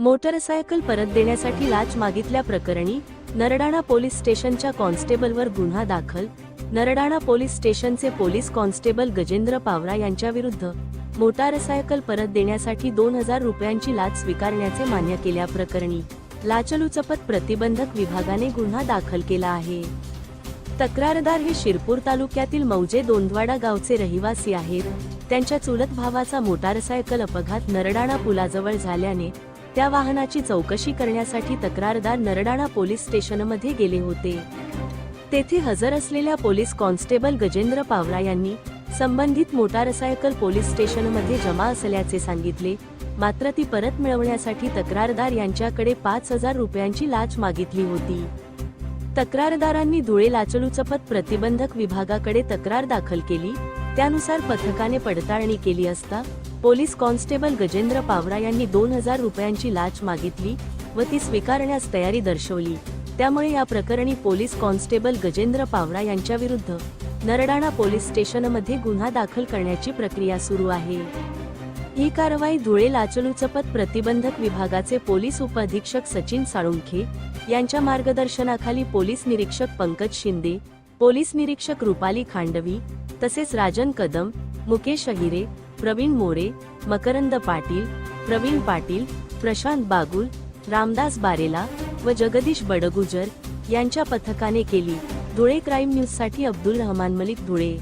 Motorcycle परत देण्यासाठी लाच मागितल्या प्रकरणी नरडाणा पोलीस स्टेशनच्या कॉन्स्टेबलवर गुन्हा दाखल. नरडाणा पोलीस स्टेशनचे पोलीस कॉन्स्टेबल गजेंद्र पावरा यांच्याविरुद्ध मोटारसायकल परत देण्यासाठी दोन हजार रुपयांची लाच स्वीकारण्याचे मान्य केल्याप्रकरणी लाचलुचपत प्रतिबंधक विभागाने गुन्हा दाखल केला आहे. तक्रारदार हे शिरपूर तालुक्यातील मौजे दोंदवाडा गावचे रहिवासी आहेत. त्यांच्या चुलत भावाचा मोटारसायकल अपघात नरडाणा पुलाजवळ झाल्याने त्या वाहनाची चौकशी करण्यासाठी तक्रारदार नरडाणा पोलीस स्टेशनमध्ये गेले होते. तेथे हजर असलेल्या पोलीस कॉन्स्टेबल गजेंद्र पावरा यांनी संबंधित मोटारसायकल पोलीस स्टेशनमध्ये जमा असल्याचे सांगितले. मात्र ती परत मिळवण्यासाठी तक्रारदार यांच्याकडे पाच हजार रुपयांची लाच मागितली होती. तक्रारदारांनी धुळे लाचलुचपत प्रतिबंधक विभागाकडे तक्रार दाखल केली. त्यानुसार पथकाने पडताळणी केली असता पोलीस कॉन्स्टेबल गजेंद्र पावरा यांनी दोन हजार रुपयांची लाच मागितली व ती स्वीकारण्यास तयारी दर्शवली. त्यामुळे या प्रकरणी पोलीस कॉन्स्टेबल गजेंद्र पावरा यांच्याविरुद्ध नरडाणा पोलीस स्टेशनमध्ये गुन्हा दाखल करण्याची प्रक्रिया सुरू आहे. ही कारवाई धुळे लाचलुचपत प्रतिबंधक विभागाचे पोलीस उपअधीक्षक सचिन साळुंखे यांच्या मार्गदर्शनाखाली पोलीस निरीक्षक पंकज शिंदे पोलीस निरीक्षक रुपाली खांडवी तसेच राजन कदम मुकेश अहिरे प्रवीण मोरे मकरंद पाटील प्रवीण पाटील प्रशांत बागुल रामदास बारेला व जगदीश बडगुजर यांच्या पथकाने केली धुळे क्राईम न्यूजसाठी अब्दुल रहमान मलिक धुळे.